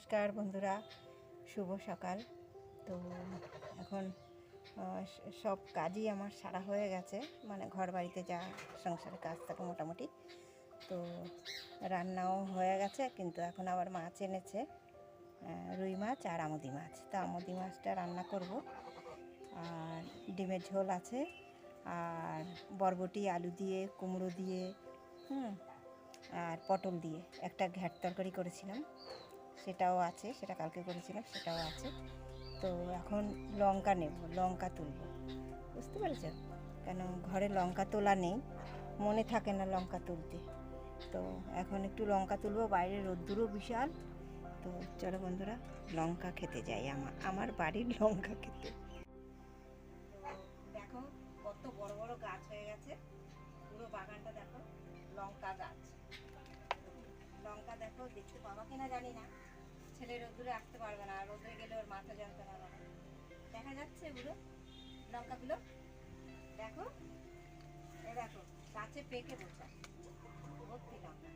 নমস্কার বন্ধুরা, শুভ সকাল। তো এখন সব কাজই আমার সারা হয়ে গেছে মানে ঘর বাড়িতে যা সংসারের কাজ থাকে মোটামুটি। তো রান্নাও হয়ে গেছে, কিন্তু এখন আবার মাছ এনেছে রুই মাছ আর আমুদি মাছ। তো আমুদি মাছটা রান্না করব। আর ডিমের ঝোল আছে, আর বরবটি, আলু দিয়ে, কুমড়ো দিয়ে, হুম, আর পটল দিয়ে। একটা ঘ্যাট তরকারি করেছিলাম। সেটাও আছে, সেটা কালকে করেছিলাম, সেটাও আছে। তো এখন লঙ্কা নেব, লঙ্কা তুলব। বুঝতে পেরেছ কেন ঘরে লঙ্কা তোলা নেই, মনে থাকে না লঙ্কা তুলতে। তো এখন একটু লঙ্কা তুলবো, বাইরে রোদ্দুরও বিশাল। তো চলো বন্ধুরা, লঙ্কা খেতে যাই আমার আমার বাড়ির লঙ্কা খেতে। দেখো কত বড় বড় গাছ হয়ে গেছে। পুরো বাগানটা দেখো, লঙ্কা গাছ। লঙ্কা দেখো দেখতে পাবা কিনা জানি না। ছেলে রোদ্দুরে আসতে পারবে না রোদ্রে গেলে ওর মাথা যন্ত্রণা হবে দেখা যাচ্ছে এগুলো, লঙ্কাগুলো। দেখো, এ দেখো, গাছে পেকে বসা ভর্তি লঙ্কা।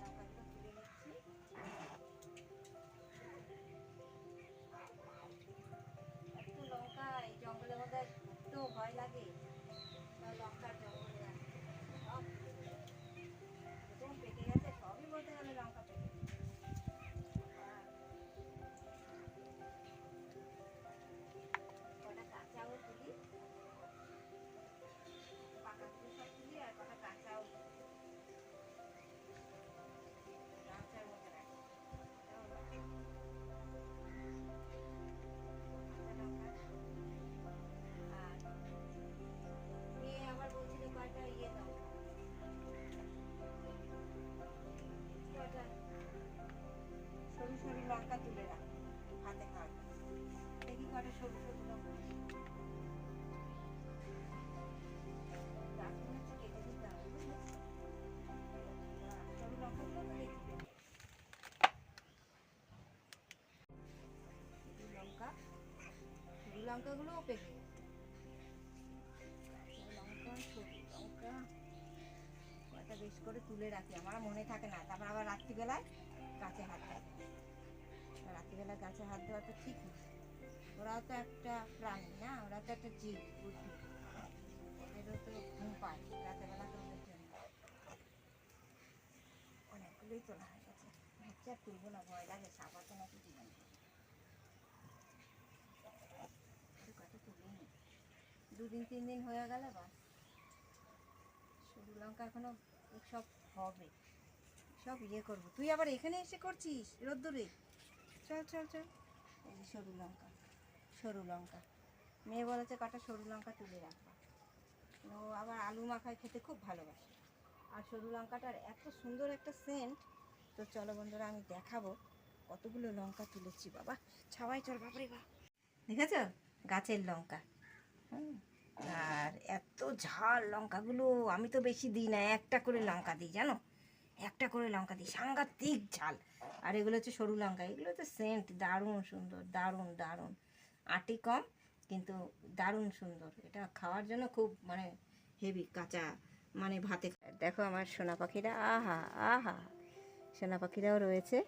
লঙ্কাগুলো তুলে নিচ্ছি। এত লঙ্কা, এই জঙ্গলের মধ্যে তো ভয় লাগে। লঙ্কার লঙ্কাগুলো লঙ্কা পেকে লঙ্কা বেশ করে তুলে রাখি আমার মনে থাকে না। তারপর আবার রাত্রিবেলায় গাছে হাত দেয়। গাছে হাত দেওয়া তো ঠিকই ওরাও তো একটা প্রাণী, না? ওরা তো একটা জীব বুদ্ধি ওদেরও তো ঘুম পায় রাতেরবেলা তো ওদের জন্য। অনেকগুলোই তোলা হয়ে গেছে। তুলবো না, ভয় লাগে সাপ আছে নাকি জীবন দুদিন তিন দিন হয়ে গেল বা সরু লঙ্কা এখনও সব হবে। সব ইয়ে করব। তুই আবার এখানে এসে করছিস রোদ্দুরে? চল চল চল। এই সরু লঙ্কা। সরু লঙ্কা। মেয়ে বলেছে কটা সরু লঙ্কা তুলে রাখবা ও আবার আলু মাখায় খেতে খুব ভালোবাসে। আর সরু লঙ্কাটার এত সুন্দর একটা সেন্ট তো চলো বন্ধুরা, আমি দেখাবো কতগুলো লঙ্কা তুলেছি বাবা। ছাওয়াই চল বাবারে বা দেখেছ? গাছের লঙ্কা। আর এত ঝাল লঙ্কাগুলো। আমি তো বেশি দিই না, একটা করে লঙ্কা দিই, জানো? একটা করে লঙ্কা দিই, সাংঘাতিক ঝাল। আর এগুলো হচ্ছে সরু লঙ্কা। এগুলো তো সেন্ট দারুণ সুন্দর, দারুণ দারুণ। আটি কম, কিন্তু দারুণ সুন্দর। এটা খাওয়ার জন্য খুব মানে হেভি কাঁচা মানে ভাতে দেখো আমার সোনা পাখিরা, আহা আহা। সোনা পাখিরাও রয়েছে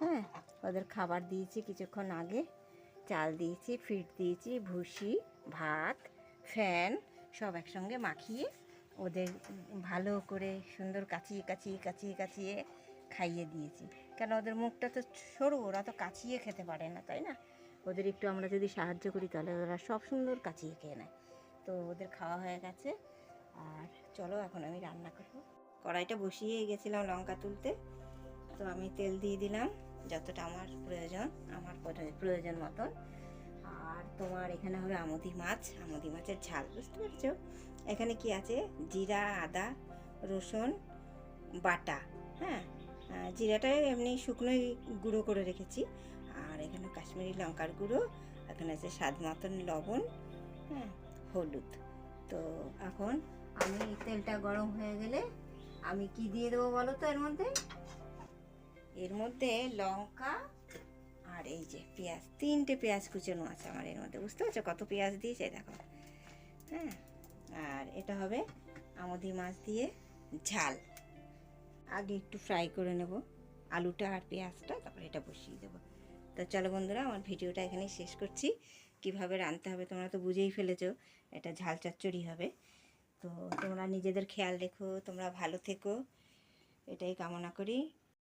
হ্যাঁ? ওদের খাবার দিয়েছি কিছুক্ষণ আগে। চাল দিয়েছি, ফিট দিয়েছি, ভুসি, ভাত, ফ্যান, সব একসঙ্গে মাখিয়ে ওদের ভালো করে সুন্দর কাচিয়ে কাচিয়ে কাচিয়ে কাচিয়ে খাইয়ে দিয়েছি। কেন ওদের মুখটা তো সরু, ওরা তো কাচিয়ে খেতে পারে না, তাই না? ওদের একটু আমরা যদি সাহায্য করি, তাহলে ওরা সব সুন্দর কাচিয়ে খেয়ে নেয়। তো ওদের খাওয়া হয়ে গেছে। আর চলো, এখন আমি রান্না করব। কড়াইটা বসিয়ে গেছিলাম লঙ্কা তুলতে। তো আমি তেল দিয়ে দিলাম, যতটা আমার প্রয়োজন, আমার প্রয়োজন- মতন। আর তোমার এখানে হবে আমুদি মাছ, আমুদি মাছের ঝাল, বুঝতে পেরেছ? এখানে কি আছে? জিরা, আদা, রসুন, বাটা হ্যাঁ? জিরাটা এমনি শুকনোই গুঁড়ো করে রেখেছি। আর এখানে কাশ্মীরি লঙ্কার গুঁড়ো, এখানে আছে স্বাদ মতন লবণ হ্যাঁ হলুদ। তো এখন আমি তেলটা গরম হয়ে গেলে আমি কি দিয়ে দেবো বলো তো এর মধ্যে? এর মধ্যে লঙ্কা আর এই যে পেঁয়াজ, তিনটে পেঁয়াজ কুচানো আছে আমার এর মধ্যে, বুঝতে পারছ? কত পেঁয়াজ দিয়েছে দেখো। হ্যাঁ আর এটা হবে আমুদি মাছ দিয়ে ঝাল। আগে একটু ফ্রাই করে নেব, আলুটা আর পেঁয়াজটা, তারপরে এটা বসিয়ে দেবো। তো চলো বন্ধুরা, আমার ভিডিওটা এখানেই শেষ করছি। কীভাবে রাঁধতে হবে তোমরা তো বুঝেই ফেলেছো, এটা ঝাল চচ্চড়ি হবে। তো তোমরা নিজেদের খেয়াল রেখো, তোমরা ভালো থেকো, এটাই কামনা করি।